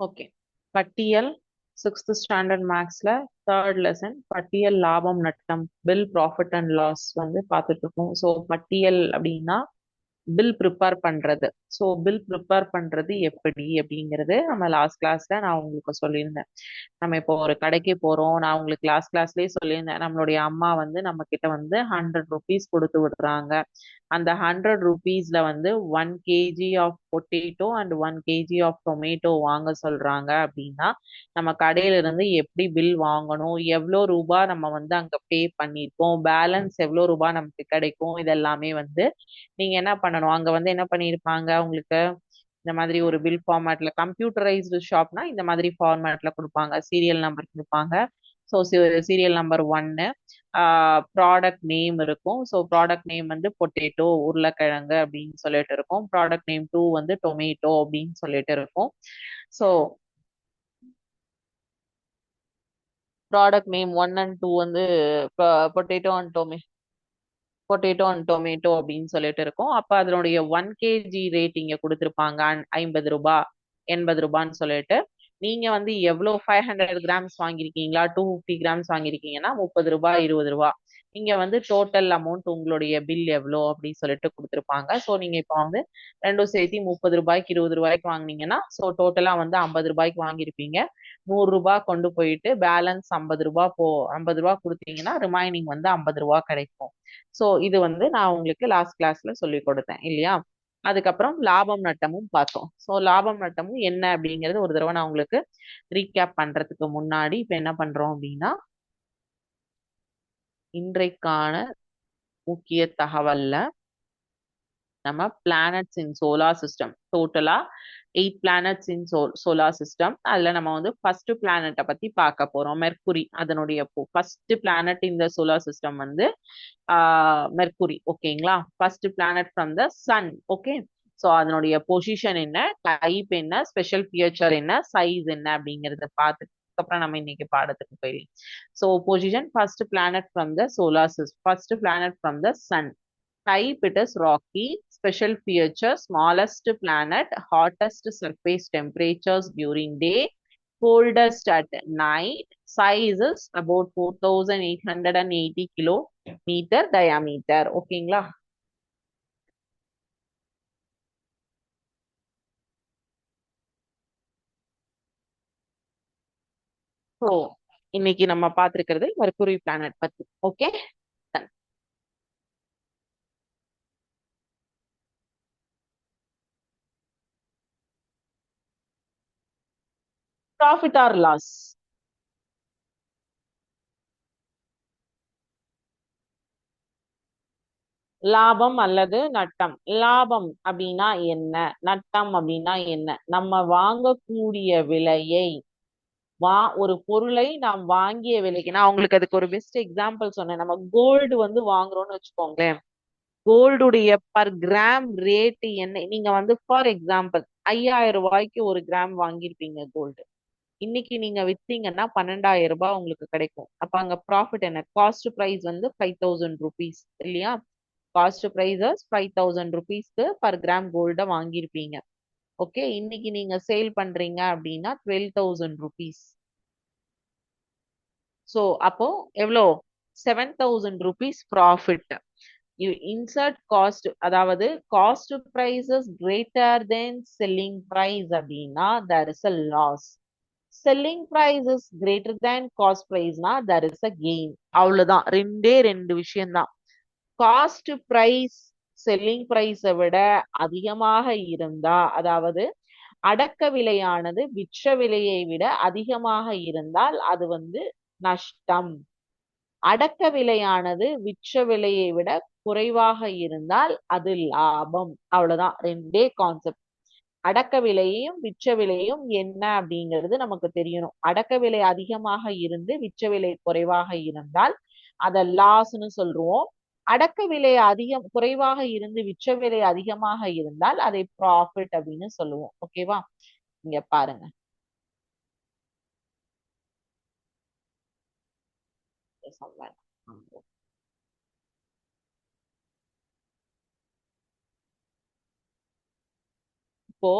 Okay பட்டியல் sixth standard மேக்ஸ்ல third lesson பட்டியல் லாபம் நட்டம் பில் ப்ராஃபிட் அண்ட் லாஸ் வந்து பார்த்துட்டு இருக்கோம். ஸோ பட்டியல் அப்படின்னா பில் ப்ரிப்பேர் பண்றது. ஸோ பில் ப்ரிப்பேர் பண்றது எப்படி அப்படிங்கிறது நம்ம லாஸ்ட் கிளாஸ்ல நான் உங்களுக்கு சொல்லியிருந்தேன். நம்ம இப்போ ஒரு கடைக்கு போறோம். நான் உங்களுக்கு லாஸ்ட் கிளாஸ்லயே சொல்லியிருந்தேன். நம்மளுடைய அம்மா வந்து நம்ம கிட்ட வந்து ஹண்ட்ரட் ருபீஸ் கொடுத்து விடுறாங்க. அந்த ஹண்ட்ரட் ருபீஸ்ல வந்து one KG of potato and one KG of tomato வாங்க சொல்றாங்க அப்படின்னா நம்ம கடையில இருந்து எப்படி பில் வாங்கணும்? எவ்வளோ ரூபா நம்ம வந்து அங்க பே பண்ணியிருக்கோம்? பேலன்ஸ் எவ்வளோ ரூபா நமக்கு கிடைக்கும்? இதெல்லாமே வந்து நீங்க என்ன பண்ணணும்? அங்க வந்து என்ன பண்ணியிருப்பாங்க? உங்களுக்கு இந்த மாதிரி ஒரு பில் ஃபார்மேட்ல கம்ப்யூட்டரைஸ்டு ஷாப்னா இந்த மாதிரி ஃபார்மேட்ல கொடுப்பாங்க. சீரியல் நம்பர் கொடுப்பாங்க. ஸோ சீரியல் நம்பர் ஒன்னு ப்ராடக்ட் நேம் இருக்கும். ஸோ ப்ராடக்ட் நேம் வந்து பொட்டேட்டோ உருளைக்கிழங்கு அப்படின்னு சொல்லிட்டு இருக்கும். ப்ராடக்ட் நேம் டூ வந்து டொமேட்டோ அப்படின்னு சொல்லிட்டு இருக்கும். So product name one and two வந்து potato and tomato potato and tomato அப்படின்னு சொல்லிட்டு இருக்கும். அப்போ அதனுடைய ஒன் கேஜி ரேட் இங்க கொடுத்துருப்பாங்க. ஐம்பது ரூபா எண்பது ரூபான்னு சொல்லிட்டு. நீங்க வந்து எவ்வளோ ஃபைவ் ஹண்ட்ரட் கிராம்ஸ் வாங்கியிருக்கீங்களா? டூ ஃபிஃப்டி கிராம்ஸ் வாங்கியிருக்கீங்கன்னா முப்பது ரூபாய் இருபது ரூபா. இங்க வந்து டோட்டல் அமௌண்ட் உங்களுடைய பில் எவ்வளோ அப்படின்னு சொல்லிட்டு கொடுத்துருப்பாங்க. ஸோ நீங்க இப்போ வந்து ரெண்டும் சேர்த்து முப்பது ரூபாய்க்கு இருபது ரூபாய்க்கு வாங்கினீங்கன்னா ஸோ டோட்டலா வந்து ஐம்பது ரூபாய்க்கு வாங்கியிருப்பீங்க. நூறு ரூபாய் கொண்டு போயிட்டு பேலன்ஸ் ஐம்பது ரூபாய் போ ஐம்பது ரூபாய் கொடுத்தீங்கன்னா ரிமைனிங் வந்து ஐம்பது ரூபாய் கிடைக்கும். ஸோ இது வந்து நான் உங்களுக்கு லாஸ்ட் கிளாஸ்ல சொல்லி கொடுத்தேன் இல்லையா? அதுக்கப்புறம் லாபம் நட்டமும் பார்த்தோம். ஸோ லாபம் நட்டமும் என்ன அப்படிங்கிறது ஒரு தடவை நான் உங்களுக்கு ரீகேப் பண்றதுக்கு முன்னாடி இப்போ என்ன பண்றோம் அப்படின்னா இன்றைக்கான முக்கிய தகவல்ல நம்ம பிளானட்ஸ் இன் சோலார் சிஸ்டம் டோட்டலா eight planets in so solar system அதுல நம்ம வந்து ஃபர்ஸ்ட் பிளானட்டை பத்தி பார்க்க போறோம். மெர்குரி அதனுடைய ஃபர்ஸ்ட் பிளானட் இந்த சோலார் சிஸ்டம் வந்து மெர்குரி ஓகேங்களா first planet from the sun okay so அதனுடைய பொசிஷன் என்ன? டைப் என்ன? ஸ்பெஷல் ஃபியூச்சர் என்ன? சைஸ் என்ன? அப்படிங்கறத பார்த்துட்டு அப்புறம் நம்ம இன்னைக்கு பாடத்துக்கு போயிடலாம் so position first planet from the solar system first planet from the sun type it is rocky special feature smallest planet hottest surface temperatures during day coldest at night size is about 4880 kilometer diameter ஓகேங்களா so இன்னைக்கு நம்ம பார்த்துருக்கிறது Mercury planet பத்தி. Okay profit or loss லாபம் அல்லது நட்டம்? லாபம் அப்படின்னா என்ன? நட்டம் அப்படின்னா என்ன? நம்ம வாங்கக்கூடிய விலையை வா ஒரு பொருளை நாம் வாங்கிய விலைக்கு நான் அவங்களுக்கு அதுக்கு ஒரு பெஸ்ட் எக்ஸாம்பிள் சொன்னேன். நம்ம கோல்டு வந்து வாங்குறோம்னு வச்சுக்கோங்களேன். கோல்டுடைய பர் கிராம் ரேட் என்ன நீங்க வந்து ஃபார் எக்ஸாம்பிள் ஐயாயிரம் ரூபாய்க்கு ஒரு கிராம் வாங்கியிருப்பீங்க கோல்டு இன்னைக்கு நீங்க வித்தீங்கன்னா பன்னெண்டாயிரம் ரூபாய் உங்களுக்கு கிடைக்கும். அப்ப அங்க ப்ராஃபிட் என்ன? காஸ்ட் ப்ரைஸ் வந்து ஃபைவ் தௌசண்ட் ருபீஸ் இல்லையா? காஸ்ட் ப்ரைஸஸ் ஃபைவ் தௌசண்ட் ருபீஸ்க்கு பர் கிராம் கோல்டை வாங்கியிருப்பீங்க. ஓகே இன்னைக்கு நீங்க சேல் பண்றீங்க அப்படின்னா டுவெல் தௌசண்ட் ருபீஸ். ஸோ அப்போ எவ்வளோ? Seven thousand rupees profit. You insert cost அதாவது cost prices greater then selling price அப்படின்னா there is a loss selling price is greater than cost ப்ரைஸ்னா there is a gain அவ்வளவுதான். ரெண்டே ரெண்டு விஷயம்தான். Cost price selling ப்ரைஸை விட அதிகமாக இருந்தா அதாவது அடக்க விலையானது விற்ற விலையை விட அதிகமாக இருந்தால் அது வந்து நஷ்டம். அடக்க விலையானது விற்ற விலையை விட குறைவாக இருந்தால் அது லாபம். அவ்வளவுதான். ரெண்டே கான்செப்ட் அடக்க விலையையும் விற்ற விலையும் என்ன அப்படிங்கிறது நமக்கு தெரியணும். அடக்க விலை அதிகமாக இருந்து விற்ற விலை குறைவாக இருந்தால் அத லாஸ்ன்னு சொல்றோம் அடக்க விலை அதிகம் குறைவாக இருந்து விற்ற விலை அதிகமாக இருந்தால் அதை ப்ராஃபிட் அப்படின்னு சொல்லுவோம். ஓகேவா இங்க பாருங்க. இப்போ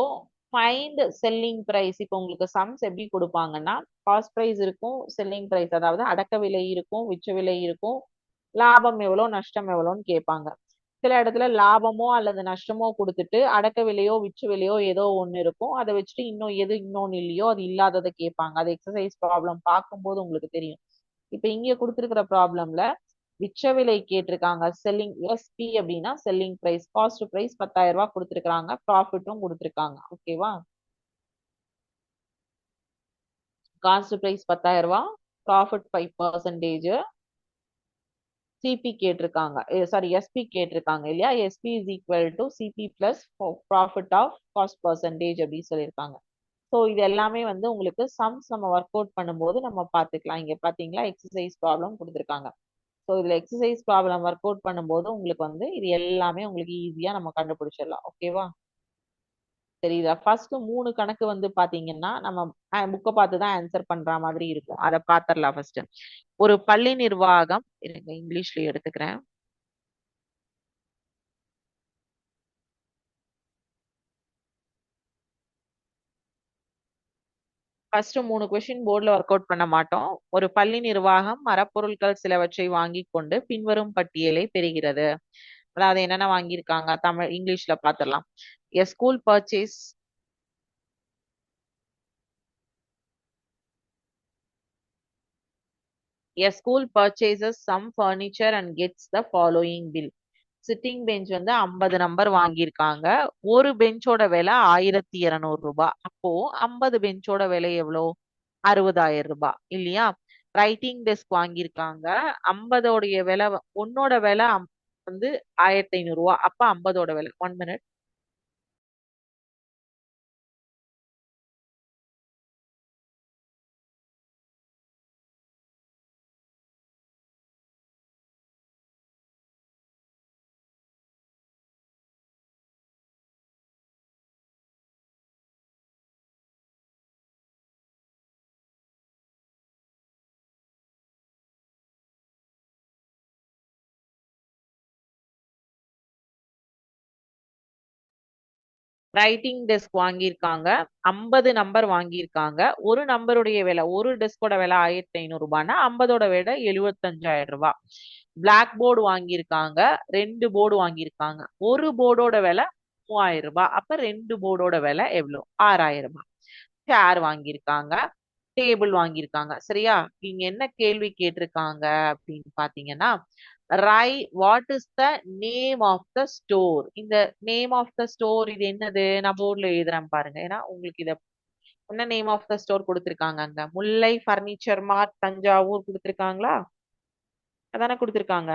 ஃபைண்ட் செல்லிங் பிரைஸ் இப்போ உங்களுக்கு சம்ஸ் எப்படி கொடுப்பாங்கன்னா காஸ்ட் பிரைஸ் இருக்கும் செல்லிங் பிரைஸ் அதாவது அடக்க விலை இருக்கும் விற்ற விலை இருக்கும் லாபம் எவ்வளோ நஷ்டம் எவ்வளோன்னு கேட்பாங்க. சில இடத்துல லாபமோ அல்லது நஷ்டமோ கொடுத்துட்டு அடக்க விலையோ விற்ற விலையோ ஏதோ ஒன்று இருக்கும். அதை வச்சுட்டு இன்னும் எது இன்னொன்று இல்லையோ அது இல்லாததை கேட்பாங்க. அது எக்ஸசைஸ் ப்ராப்ளம் பார்க்கும்போது உங்களுக்கு தெரியும். இப்போ இங்கே கொடுத்துருக்கிற ப்ராப்ளம்ல விற்ற விலை கேட்டிருக்காங்க. செல்லிங் எஸ்பி அப்படின்னா செல்லிங் ப்ரைஸ் காஸ்ட் ப்ரைஸ் பத்தாயிரம் ரூபாய் கொடுத்துருக்காங்க ப்ராஃபிட்டும் கொடுத்துருக்காங்க. ஓகேவா காஸ்ட் ப்ரைஸ் பத்தாயிரம் ரூபாய் ப்ராஃபிட் ஃபைவ் பர்சன்டேஜ் சிபி கேட்டிருக்காங்க. சாரி எஸ்பி கேட்டிருக்காங்க இல்லையா? SP is equal to CP plus profit of cost percentage அப்படின்னு சொல்லியிருக்காங்க. ஸோ இது எல்லாமே வந்து உங்களுக்கு சம்ஸ் நம்ம ஒர்க் அவுட் பண்ணும்போது நம்ம பார்த்துக்கலாம். இங்க பாத்தீங்களா எக்ஸசைஸ் ப்ராப்ளம் கொடுத்துருக்காங்க. ஸோ இதுல எக்ஸசைஸ் ப்ராப்ளம் ஒர்க் அவுட் பண்ணும்போது உங்களுக்கு வந்து இது எல்லாமே உங்களுக்கு ஈஸியா நம்ம கண்டுபிடிச்சிடலாம். ஓகேவா தெரியுதா? ஃபர்ஸ்ட் மூணு கணக்கு வந்து பாத்தீங்கன்னா நம்ம புக்கை பார்த்து தான் ஆன்சர் பண்ற மாதிரி இருக்கும். அதை பார்த்துடலாம் ஃபர்ஸ்ட் ஒரு பள்ளி நிர்வாகம் இருங்க இங்கிலீஷ்ல எடுத்துக்கிறேன். ஃபர்ஸ்ட் மூணு கொஸ்டின் போர்டில் ஒர்க் அவுட் பண்ண மாட்டோம். ஒரு பள்ளி நிர்வாகம் மரப்பொருட்கள் சிலவற்றை வாங்கி கொண்டு பின்வரும் பட்டியலை பெறுகிறது. அதாவது என்னென்ன வாங்கியிருக்காங்க? தமிழ் இங்கிலீஷ்ல பார்த்துடலாம் A school purchase A school purchases some furniture and gets the following bill. Sitting bench வந்து ஐம்பது நம்பர் வாங்கியிருக்காங்க. ஒரு பெஞ்சோட விலை ஆயிரத்தி இருநூறு ரூபாய் அப்போ ஐம்பது பெஞ்சோட விலை எவ்வளோ? அறுபதாயிரம் ரூபாய் இல்லையா? ரைட்டிங் டெஸ்க் வாங்கியிருக்காங்க. ஐம்பதோடைய விலை ஒன்னோட விலை வந்து ஆயிரத்தி ஐநூறு ரூபா. அப்ப ஐம்பதோட விலை ஒன் மினிட் ரைட்டிங் டெஸ்க் வாங்கியிருக்காங்க. ஐம்பது நம்பர் வாங்கியிருக்காங்க. ஒரு நம்பருடைய விலை ஒரு டெஸ்கோட விலை ஆயிரத்தி ஐநூறு ரூபாய்னா ஐம்பதோட விலை எழுபத்தஞ்சாயிரம் ரூபாய் பிளாக் போர்டு வாங்கியிருக்காங்க ரெண்டு போர்டு வாங்கியிருக்காங்க. ஒரு போர்டோட விலை மூவாயிரம் ரூபாய் அப்ப ரெண்டு போர்டோட விலை எவ்வளோ? ஆறாயிரம் ரூபாய் சேர் வாங்கியிருக்காங்க டேபிள் வாங்கியிருக்காங்க. சரியா? இங்க என்ன கேள்வி கேட்டிருக்காங்க அப்படின்னு பாத்தீங்கன்னா right what is the name of the store இந்த நேம் ஆஃப் த ஸ்டோர் இது என்னது? நான் போர்டில் எழுதுறேன் பாருங்க. ஏன்னா உங்களுக்கு இத என்ன நேம் ஆஃப் த ஸ்டோர் கொடுத்துருக்காங்க அங்க? முல்லை ஃபர்னிச்சர் மார்ட் தஞ்சாவூர் கொடுத்துருக்காங்களா? அதானே கொடுத்துருக்காங்க.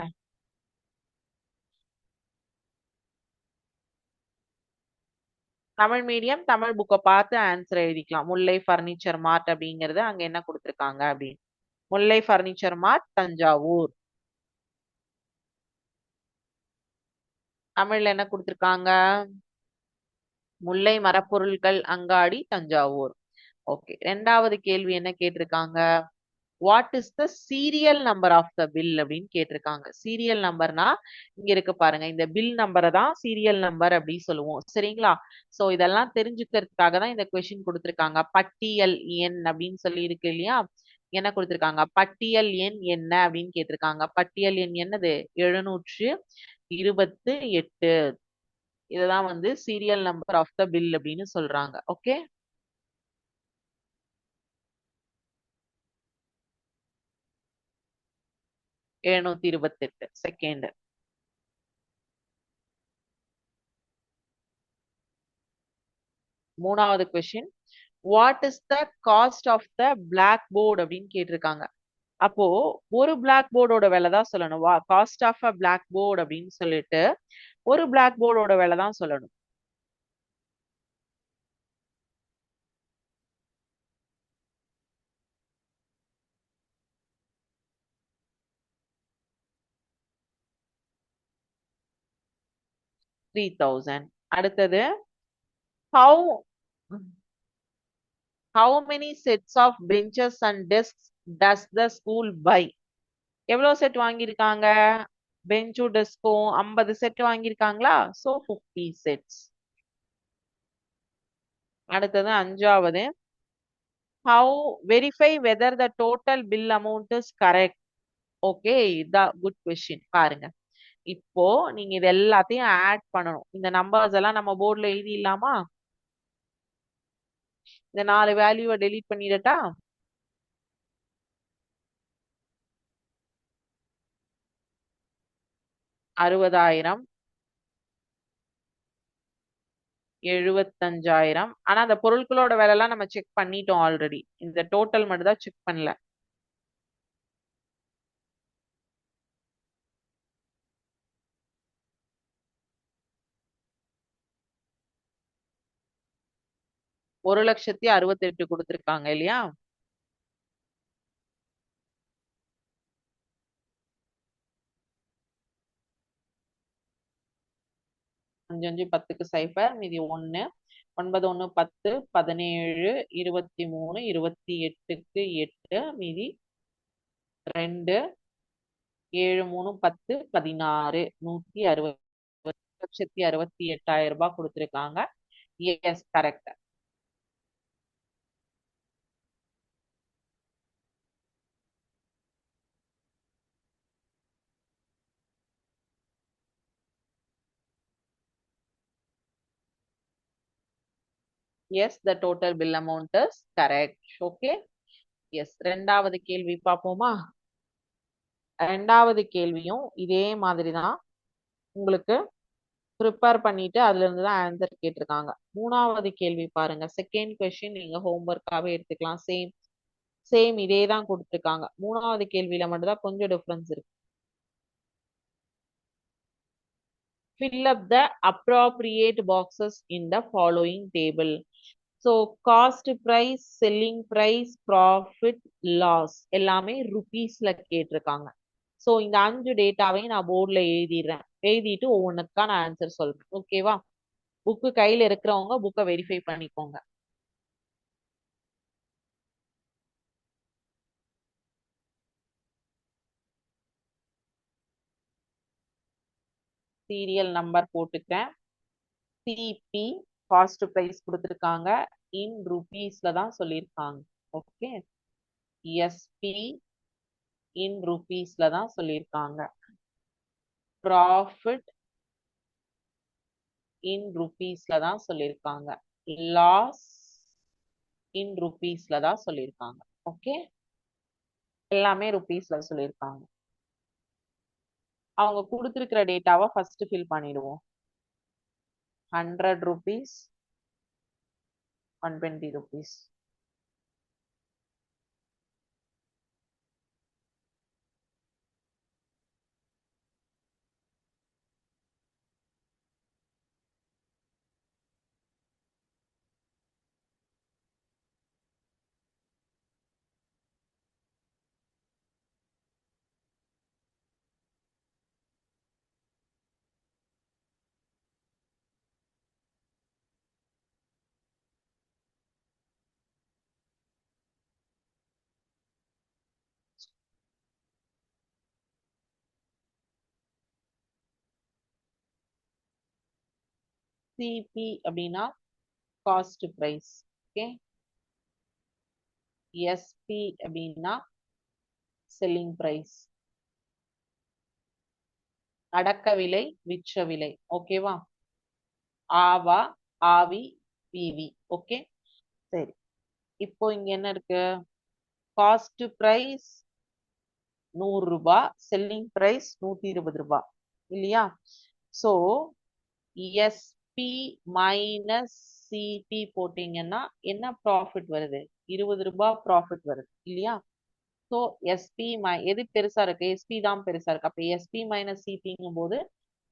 தமிழ் மீடியம் தமிழ் புக்கை பார்த்து ஆன்சர் எழுதிக்கலாம். முல்லை ஃபர்னிச்சர் மார்ட் அப்படிங்கிறது அங்க என்ன கொடுத்துருக்காங்க அப்படின்னு. Mullai furniture mart Thanjavur. தமிழ்ல என்ன கொடுத்துருக்காங்க? முல்லை மரப்பொருள்கள் அங்காடி தஞ்சாவூர். ஓகே ரெண்டாவது கேள்வி என்ன கேட்டிருக்காங்க? What is the serial number of the bill அப்படின்னு கேட்டிருக்காங்க. சீரியல் நம்பர்னா இங்க இருக்கு பாருங்க இந்த பில் நம்பரை தான் சீரியல் நம்பர் அப்படின்னு சொல்லுவோம். சரிங்களா? சோ இதெல்லாம் தெரிஞ்சுக்கிறதுக்காக தான் இந்த கொஸ்டின் கொடுத்துருக்காங்க. பட்டியல் எண் அப்படின்னு சொல்லி இருக்கு இல்லையா? என்ன கொடுத்துருக்காங்க? பட்டியல் எண் என்ன அப்படின்னு கேட்டிருக்காங்க. பட்டியல் எண் என்னது? எழுநூற்று இருபத்து எட்டு. இதுதான் வந்து serial number of the bill அப்படின்னு சொல்றாங்க. ஓகே எழுநூத்தி இருபத்தி எட்டு செகண்ட் மூணாவது question what is the cost of the black board அப்படின்னு கேட்டிருக்காங்க. அப்போ ஒரு பிளாக் போர்டோட விலை தான் சொல்லணும். வா cost of a black board அப்படின்னு சொல்லிட்டு ஒரு பிளாக் போர்டோட விலை தான் சொல்லணும். த்ரீ தௌசண்ட் அடுத்தது how how many sets of benches and desk does the school buy எவ்வளோ செட் வாங்கியிருக்காங்க? பெஞ்சு டெஸ்கும் ஐம்பது செட் வாங்கியிருக்காங்களா? ஸோ ஃபிஃப்டி செட்ஸ் அடுத்தது அஞ்சாவது. How verify whether the total bill amount is correct okay இதான் குட் கொஸ்டின் பாருங்க. இப்போ நீங்க இது எல்லாத்தையும் ஆட் பண்ணணும். இந்த நம்பர்ஸ் எல்லாம் நம்ம போர்ட்ல எழுதிடலாமா? இந்த நாலு வேல்யூவை டெலீட் பண்ணிடட்டா? அறுபதாயிரம் எழுபத்தஞ்சாயிரம் ஆனா அந்த பொருட்களோட விலை எல்லாம் நம்ம செக் பண்ணிட்டோம் ஆல்ரெடி இந்த டோட்டல் மட்டும் தான் செக் பண்ணல. ஒரு லட்சத்தி அறுபத்தெட்டு கொடுத்துருக்காங்க இல்லையா? அஞ்சு அஞ்சு பத்துக்கு சைஃபர் மீதி ஒன்று ஒன்பது ஒன்று பத்து பதினேழு இருபத்தி மூணு இருபத்தி எட்டுக்கு எட்டு மீதி ரெண்டு ஏழு மூணு பத்து பதினாறு. நூத்தி அறுபது லட்சத்தி அறுபத்தி எட்டாயிரம் ரூபாய் கொடுத்துருக்காங்க. Yes correct yes the total bill amount is correct okay yes ரெண்டாவது கேள்வி பார்ப்போமா? ரெண்டாவது கேள்வியும் இதே மாதிரி தான் உங்களுக்கு ப்ரிப்பேர் பண்ணிட்டு அதுல இருந்து தான் ஆன்சர் கேட்டிருக்காங்க. மூணாவது கேள்வி பாருங்க. செகண்ட் கொஸ்டின் நீங்க ஹோம்ஒர்க்காவே எடுத்துக்கலாம். சேம் சேம் இதே தான் கொடுத்துருக்காங்க. மூணாவது கேள்வியில மட்டும்தான் கொஞ்சம் டிஃப்ரென்ஸ் இருக்கு. Fill up the appropriate boxes in the following table. So cost price selling price profit loss எல்லாமே ருபீஸில் கேட்டிருக்காங்க. ஸோ இந்த அஞ்சு டேட்டாவையும் நான் போர்டில் எழுதிடுறேன். எழுதிட்டு ஒவ்வொன்றுக்கா நான் ஆன்சர் சொல்கிறேன் ஓகேவா புக்கு கையில் இருக்கிறவங்க புக்கை வெரிஃபை பண்ணிக்கோங்க. சீரியல் நம்பர் போட்டுக்கிறேன். சிபி காஸ்ட் ப்ரைஸ் கொடுத்துருக்காங்க இன் ருபீஸ்ல தான் சொல்லியிருக்காங்க. ஓகே எஸ்பி இன் ருபீஸ்ல தான் சொல்லியிருக்காங்க. ப்ராஃபிட் இன் ருபீஸ்ல தான் சொல்லியிருக்காங்க. லாஸ் இன் ருபீஸ்ல தான் சொல்லியிருக்காங்க. ஓகே எல்லாமே ருபீஸ்ல சொல்லியிருக்காங்க. அவங்க கொடுத்துருக்கிற டேட்டாவை ஃபர்ஸ்ட் ஃபில் பண்ணிடுவோம். Hundred rupees one twenty CP அப்படின்னா காஸ்ட் ப்ரைஸ் ஓகே எஸ்பி அப்படின்னா செல்லிங் ப்ரைஸ் அடக்க விலை விற்ற விலை. ஓகேவா ஆவா ஆவி பிவி. ஓகே சரி. இப்போ இங்க என்ன இருக்கு? காஸ்ட் பிரைஸ் நூறு ரூபாய் செல்லிங் பிரைஸ் நூத்தி இருபது ரூபாய் இல்லையா? சோ பி மைனஸ் சிபி போட்டீங்கன்னா என்ன ப்ராஃபிட் வருது? இருபது ரூபாய் ப்ராஃபிட் வருது இல்லையா? ஸோ எஸ்பி மை எது பெருசா இருக்கு? எஸ்பி தான் பெருசா இருக்கு. அப்ப எஸ்பி மைனஸ் சிபிங்கும் போது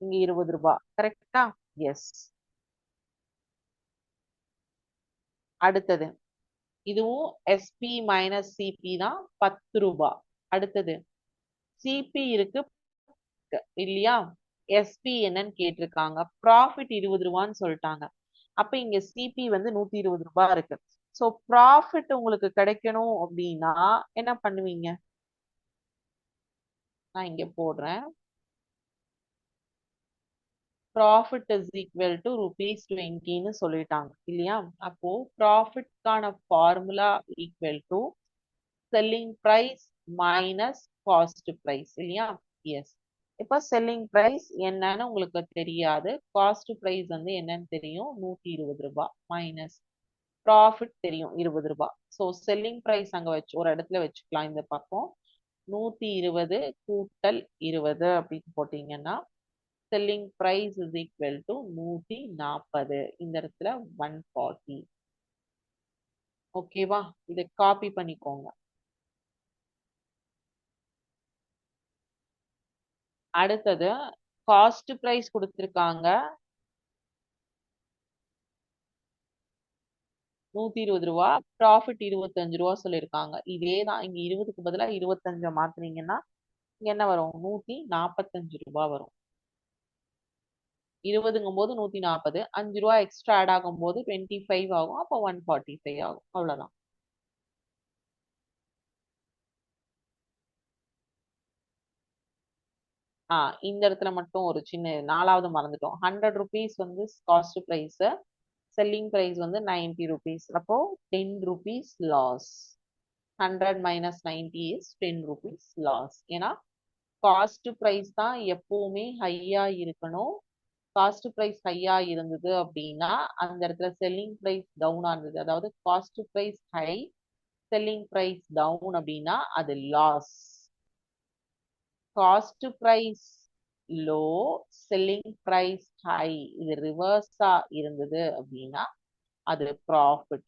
இங்க இருபது ரூபாய் கரெக்டா எஸ் அடுத்தது. இதுவும் எஸ்பி மைனஸ் சிபி தான் பத்து ரூபாய் அடுத்தது. சிபி இருக்கு இல்லையா? எஸ்பி என்னன்னு கேட்டிருக்காங்க. ப்ராஃபிட் இருபது ரூபான்னு சொல்லிட்டாங்க. அப்ப இங்க சிபி வந்து நூத்தி இருபது ரூபாய் இருக்கு. ஸோ ப்ராஃபிட் உங்களுக்கு கிடைக்கணும் அப்படின்னா என்ன பண்ணுவீங்க? நான் இங்க போடுறேன். Profit is equal to rupees டுவெண்ட்டின்னு சொல்லிட்டாங்க. இல்லையா? அப்போ ப்ராஃபிட்கான formula equal to selling price minus cost price இல்லையா? எஸ் இப்போ செல்லிங் ப்ரைஸ் என்னன்னு உங்களுக்கு தெரியாது. காஸ்ட் ப்ரைஸ் வந்து என்னன்னு தெரியும். நூற்றி இருபது ரூபாய் மைனஸ் ப்ராஃபிட் தெரியும் இருபது ரூபாய் ஸோ செல்லிங் ப்ரைஸ் அங்கே வச்சு ஒரு இடத்துல வச்சுக்கலாம் இந்த பக்கம் நூற்றி இருபது கூட்டல் இருபது அப்படின்னு போட்டிங்கன்னா selling price is equal to நூற்றி நாற்பது இந்த இடத்துல ஒன் ஃபார்ட்டி ஓகேவா இதை காப்பி பண்ணிக்கோங்க. அடுத்தது காஸ்ட் ப்ரைஸ் கொடுத்துருக்காங்க. நூத்தி இருபது ரூபா ப்ராஃபிட் இருபத்தஞ்சு ரூபா சொல்லியிருக்காங்க. இதே தான் இங்க இருபதுக்கு பதிலாக இருபத்தஞ்ச மாத்துனீங்கன்னா இங்க என்ன வரும்? நூத்தி நாற்பத்தஞ்சு ரூபா வரும். இருபதுங்கும் போது நூத்தி நாற்பது அஞ்சு ரூபா எக்ஸ்ட்ரா ஆட் ஆகும் போது டுவெண்ட்டி ஃபைவ் ஆகும் அப்போ ஒன் ஃபார்ட்டி ஃபைவ் ஆகும். அவ்வளவுதான். ஆ இந்த இடத்துல மட்டும் ஒரு சின்ன நாலாவது மறந்துட்டோம். ஹண்ட்ரட் ருபீஸ் வந்து காஸ்ட் ப்ரைஸ் செல்லிங் ப்ரைஸ் வந்து நைன்டி ருபீஸ் அப்போ ten rupees loss hundred minus ninety is ten rupees loss ஏன்னா காஸ்ட் ப்ரைஸ் தான் எப்பவுமே ஹையா இருக்கணும். காஸ்ட் ப்ரைஸ் ஹையா இருந்தது அப்படின்னா அந்த இடத்துல செல்லிங் ப்ரைஸ் டவுனா இருந்தது அதாவது cost price high selling price down அப்படின்னா அது loss cost price low selling price high. இது ரிவர்ஸா இருந்தது அப்படின்னா அது ப்ராஃபிட்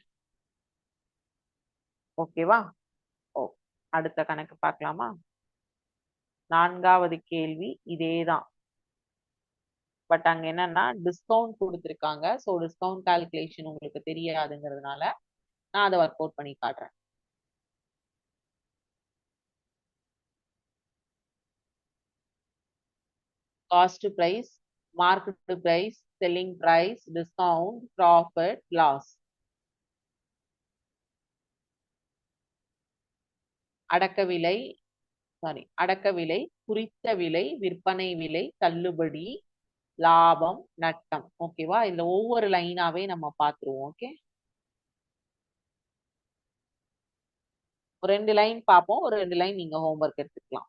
ஓகேவா ஓ அடுத்த கணக்கு பார்க்கலாமா? நான்காவது கேள்வி இதேதான். பட் அங்க என்னன்னா டிஸ்கவுண்ட் கொடுத்துருக்காங்க. ஸோ டிஸ்கவுண்ட் கால்குலேஷன் உங்களுக்கு தெரியாதுங்கிறதுனால நான் அதை ஒர்க் அவுட் பண்ணி காட்டுறேன். Cost price market price selling price discount profit loss அடக்க விலை சாரி அடக்க விலை குறித்த விலை விற்பனை விலை தள்ளுபடி லாபம் நட்டம். ஓகேவா இதுல ஒவ்வொரு லைனாவே நம்ம பார்த்துருவோம் ஓகே ஒரு ரெண்டு லைன் பார்ப்போம் ஒரு ரெண்டு லைன் நீங்க ஹோம்ஒர்க் எடுத்துக்கலாம்.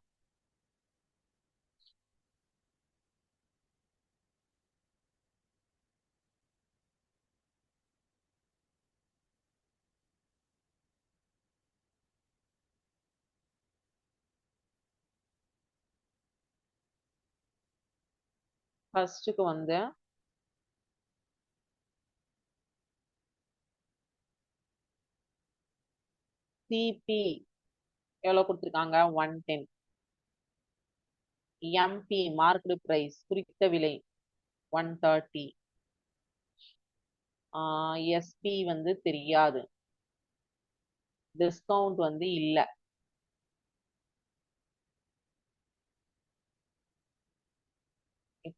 ஃபர்ஸ்ட்டுக்கு வந்து சிபி எவ்வளோ கொடுத்துருக்காங்க? One ten MP market price குறித்த விலை ஒன் தேர்ட்டி எஸ்பி வந்து தெரியாது. டிஸ்கவுண்ட் வந்து இல்லை.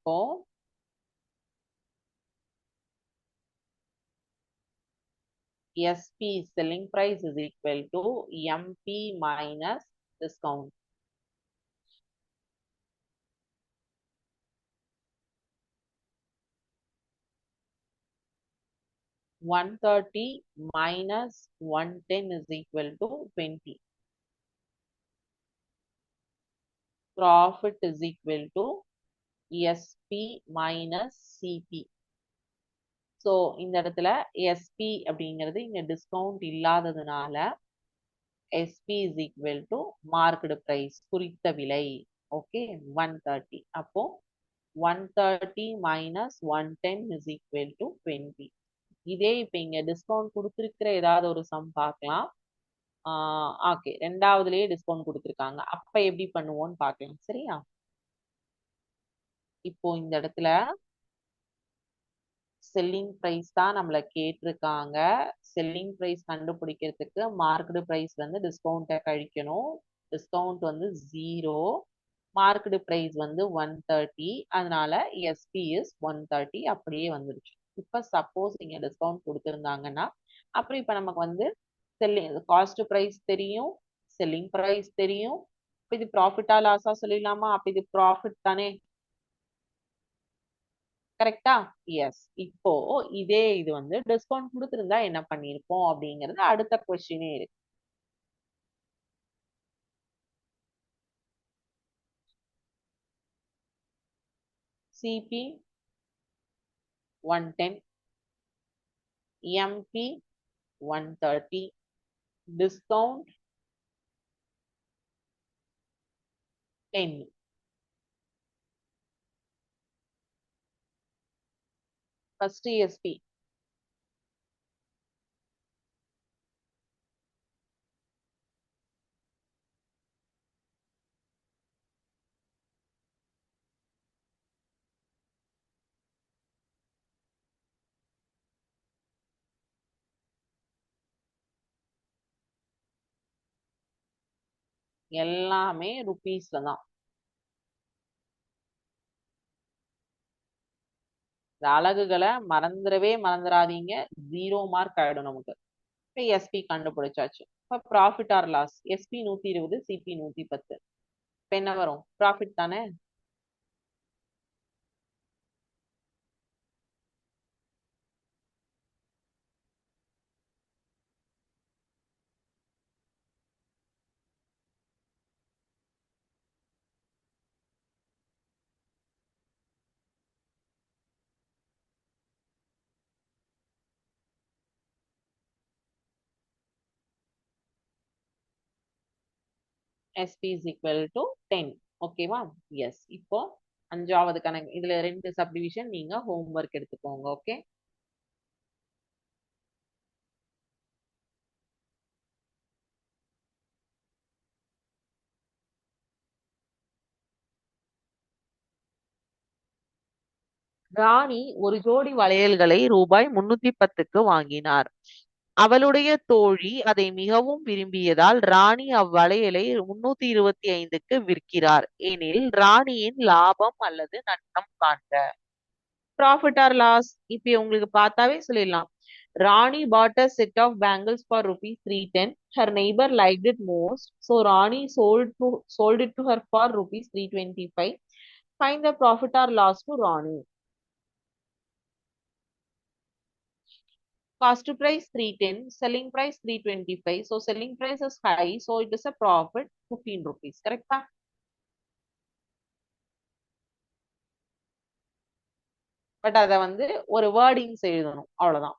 goal SP selling price is equal to MP minus discount. One thirty minus one ten is equal to twenty. Profit is equal to SP minus CP so இந்த இடத்துல SP அப்படிங்கிறது இங்கே discount இல்லாததுனால SP is equal to market price குறித்த விலை. Okay one thirty அப்போ one thirty minus one ten is equal to twenty இதே இப்போ இங்கே டிஸ்கவுண்ட் கொடுத்துருக்கிற ஏதாவது ஒரு சம் பார்க்கலாம். ஓகே ரெண்டாவதுலேயே டிஸ்கவுண்ட் கொடுத்துருக்காங்க. அப்போ எப்படி பண்ணுவோன்னு பார்க்கலாம். சரியா? இப்போ இந்த இடத்துல செல்லிங் ப்ரைஸ் தான் நம்மளை கேட்டிருக்காங்க. செல்லிங் ப்ரைஸ் கண்டுபிடிக்கிறதுக்கு மார்க்கெட் ப்ரைஸ் வந்து டிஸ்கவுண்ட்டை கழிக்கணும். டிஸ்கவுண்ட் வந்து ஜீரோ மார்க்கெட் ப்ரைஸ் வந்து ஒன் தேர்ட்டி அதனால எஸ்பி இஸ் ஒன் தேர்ட்டி அப்படியே வந்துருச்சு. இப்போ சப்போஸ் இங்கே டிஸ்கவுண்ட் கொடுத்துருந்தாங்கன்னா அப்புறம் இப்போ நமக்கு வந்து செல்லிங் காஸ்ட் ப்ரைஸ் தெரியும் செல்லிங் ப்ரைஸ் தெரியும். இப்போ இது ப்ராஃபிட்டா லாஸா சொல்லிடலாமா? அப்போ இது ப்ராஃபிட் தானே. கரெக்டா எஸ் இப்போ இதே இது வந்து டிஸ்கவுண்ட் கொடுத்துருந்தா என்ன பண்ணியிருப்போம் அப்படிங்கிறது அடுத்த கொஸ்டினே இருக்கு. CP one ten MP one thirty discount ten first SP எல்லாமே ருபீஸ்ல தான். இந்த அழகுகளை மறந்துடவே மறந்துடாதீங்க. ஜீரோ மார்க் ஆயிடும் நமக்கு. இப்போ எஸ்பி கண்டுபிடிச்சாச்சு. இப்போ ப்ராஃபிட் ஆர் லாஸ் எஸ்பி நூத்தி இருபது சிபி நூத்தி பத்து. இப்போ என்ன வரும்? ப்ராஃபிட் தானே? SP is equal to ten ஓகேவா எஸ் இப்போ அஞ்சாவது கணக்கு. இதுல ரெண்டு சப்டிவிஷன் நீங்க ஹோம்ஒர்க் எடுத்துக்கோங்க ஓகே ராணி ஒரு ஜோடி வளையல்களை ரூபாய் முன்னூத்தி பத்துக்கு வாங்கினார். அவளுடைய தோழி அதை மிகவும் விரும்பியதால் ராணி அவ்வளையலை முன்னூத்தி இருபத்தி ஐந்துக்கு விற்கிறார் எனில் ராணியின் லாபம் அல்லது நட்டம் காண்க ப்ராஃபிட் ஆர் லாஸ் இப்ப உங்களுக்கு பார்த்தாவே சொல்லிடலாம் Rani bought set of bangles for rupees three ten her neighbour like it most so Rani sold to sold it to her for rupees three twenty five find the profit or loss to Rani cost price 310 selling price 325 so selling price is high so it is a profit 15 rupees correct Pa? But அத வந்து ஒரு wordings எழுதணும் அவ்வளவுதான்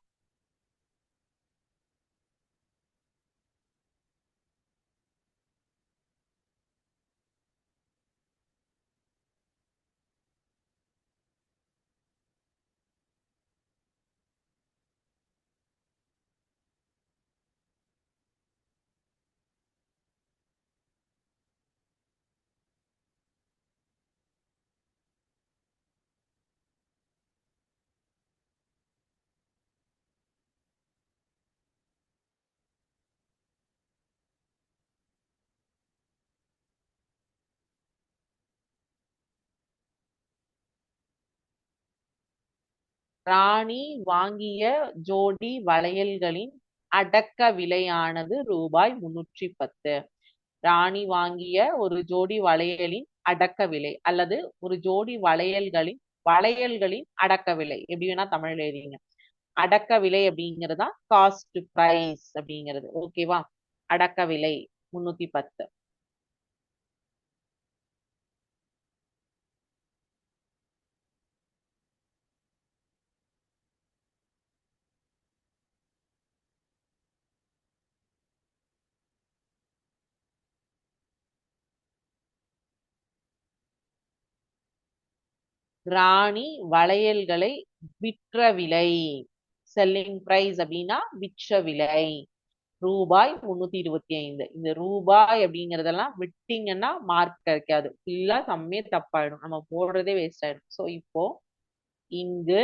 ராணி வாங்கிய ஜோடி வளையல்களின் அடக்க விலையானது ரூபாய் முன்னூற்றி பத்து. ராணி வாங்கிய ஒரு ஜோடி வளையலின் அடக்க விலை அல்லது ஒரு ஜோடி வளையல்களின் வளையல்களின் அடக்க விலை எப்படி வேணா தமிழ்ல எழுதிங்க. அடக்க விலை அப்படிங்கிறது காஸ்ட் பிரைஸ் அப்படிங்கிறது. ஓகேவா அடக்க விலை முன்னூத்தி பத்து. ராணி வளையல்களை விற்ற விலை செல்லிங் பிரைஸ் அப்படின்னா விற்ற விலை ரூபாய் முன்னூத்தி இருபத்தி ஐந்து. இந்த ரூபாய் அப்படிங்கறதெல்லாம் விட்டீங்கன்னா மார்க் கிடைக்காது. ஃபுல்லா செம்மையே தப்பாயிடும். நம்ம போடுறதே வேஸ்ட் ஆயிடும். ஸோ இப்போ இங்கு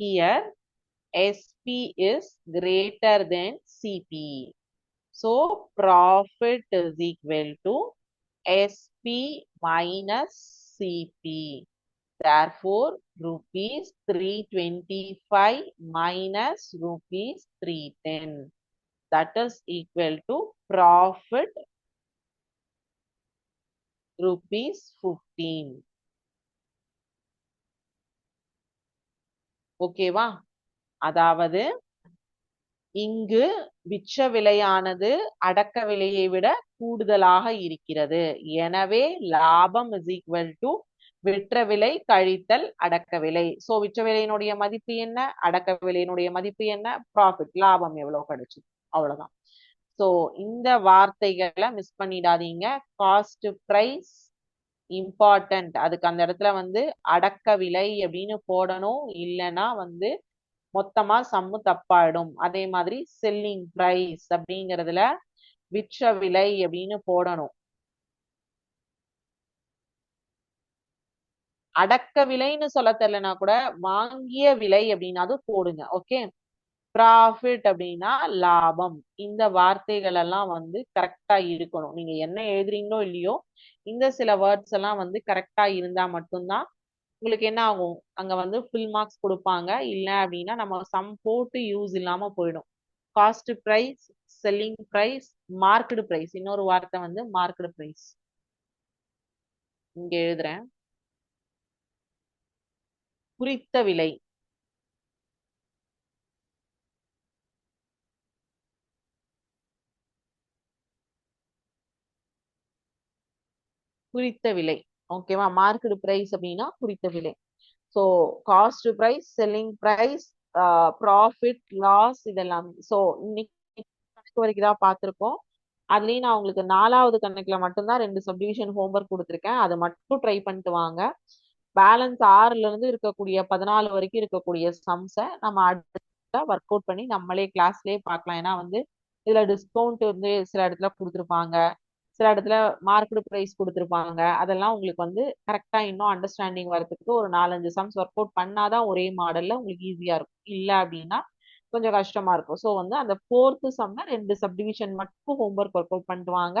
here SP is greater then CP so profit is equal to SP minus CP Therefore, rupees 325 minus rupees 310. That is equal to profit rupees 15. ஓகேவா அதாவது இங்கு விற்ற விலையானது அடக்க விலையை விட கூடுதலாக இருக்கிறது எனவே லாபம் இஸ் ஈக்வல் டு விற்ற விலை கழித்தல் அடக்க விலை. சோ விற்ற விலையினுடைய மதிப்பு என்ன? அடக்க விலையினுடைய மதிப்பு என்ன? ப்ராஃபிட் லாபம் எவ்வளவு கிடைச்சு? அவ்வளவுதான் சோ இந்த வார்த்தைகளை மிஸ் பண்ணிடாதீங்க. காஸ்ட் பிரைஸ் இம்பார்ட்டன்ட் அதுக்கு அந்த இடத்துல வந்து அடக்க விலை அப்படின்னு போடணும். இல்லைன்னா வந்து மொத்தமா சம்மு தப்பாயிடும். அதே மாதிரி செல்லிங் பிரைஸ் அப்படிங்கறதுல விற்ற விலை அப்படின்னு போடணும். அடக்க விலைன்னு சொல்ல தெரியலனா கூட வாங்கிய விலை அப்படின்னாவது போடுங்க ஓகே ப்ராஃபிட் அப்படின்னா லாபம். இந்த வார்த்தைகள் எல்லாம் வந்து கரெக்டா இருக்கணும். நீங்க என்ன எழுதுறீங்களோ இல்லையோ இந்த சில வேர்ட்ஸ் எல்லாம் வந்து கரெக்டா இருந்தா மட்டும்தான் உங்களுக்கு என்ன ஆகும்? அங்க வந்து ஃபுல் மார்க்ஸ் கொடுப்பாங்க. இல்ல அப்படின்னா நம்ம சம் போட்டு யூஸ் இல்லாம போயிடும். Cost price selling price market price இன்னொரு வார்த்தை வந்து மார்க்கெட் ப்ரைஸ் இங்க எழுதுறேன். குறித்த விலை. குறித்த விலை. ஓகேவா மார்க்கெட் பிரைஸ் அப்படின்னா குறித்த விலை. So cost price selling price profit loss இதெல்லாம். ஸோ இன்னைக்கு கணக்கு வரைக்கும் தான் பார்த்துருக்கோம். அதுலயும் நான் உங்களுக்கு நாலாவது கணக்குல மட்டும்தான் ரெண்டு சப்டிவிஷன் ஹோம்ஒர்க் கொடுத்துருக்கேன். அதை மட்டும் ட்ரை பண்ணிட்டு வாங்க. பேலன்ஸ் ஆறுல இருந்து இருக்கக்கூடிய பதினாலு வரைக்கும் இருக்கக்கூடிய சம்ஸை நம்ம அடுத்த ஒர்க் அவுட் பண்ணி நம்மளே கிளாஸ்லயே பார்க்கலாம். ஏன்னா வந்து இதுல டிஸ்கவுண்ட் வந்து சில இடத்துல கொடுத்துருப்பாங்க. சில இடத்துல மார்க்கெட் ப்ரைஸ் கொடுத்துருப்பாங்க. அதெல்லாம் உங்களுக்கு வந்து கரெக்டா இன்னும் அண்டர்ஸ்டாண்டிங் வரதுக்கு ஒரு நாலஞ்சு சம்ஸ் ஒர்க் அவுட் பண்ணாதான் ஒரே மாடல்ல உங்களுக்கு ஈஸியா இருக்கும். இல்லை அப்படின்னா கொஞ்சம் கஷ்டமா இருக்கும். ஸோ வந்து அந்த ஃபோர்த்து சம்ல ரெண்டு சப்டிவிஷன் மட்டும் ஹோம்ஒர்க் ஒர்க் அவுட் பண்ணிட்டு வாங்க.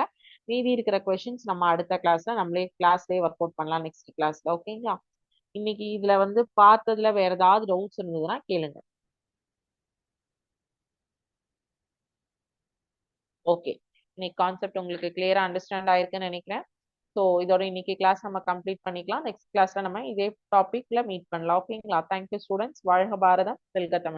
மீதி இருக்கிற கொஷின்ஸ் நம்ம அடுத்த கிளாஸ்ல நம்மளே கிளாஸ்லயே ஒர்க் அவுட் பண்ணலாம் நெக்ஸ்ட் கிளாஸ்ல ஓகேங்களா இன்னைக்கு இதுல வந்து பார்த்ததுல வேற ஏதாவது டவுட்ஸ் இருந்ததுன்னா கேளுங்க. ஓகே இன்னைக்கு கான்செப்ட் உங்களுக்கு கிளியரா அண்டர்ஸ்டாண்ட் ஆயிருக்குன்னு நினைக்கிறேன். ஸோ இதோட இன்னைக்கு கிளாஸ் நம்ம கம்ப்ளீட் பண்ணிக்கலாம். நெக்ஸ்ட் கிளாஸ்ல நம்ம இதே டாபிக்ல மீட் பண்ணலாம். ஓகேங்களா தேங்க்யூ ஸ்டூடெண்ட்ஸ் வாழ்க பாரதம். வெல்க தமிழ்.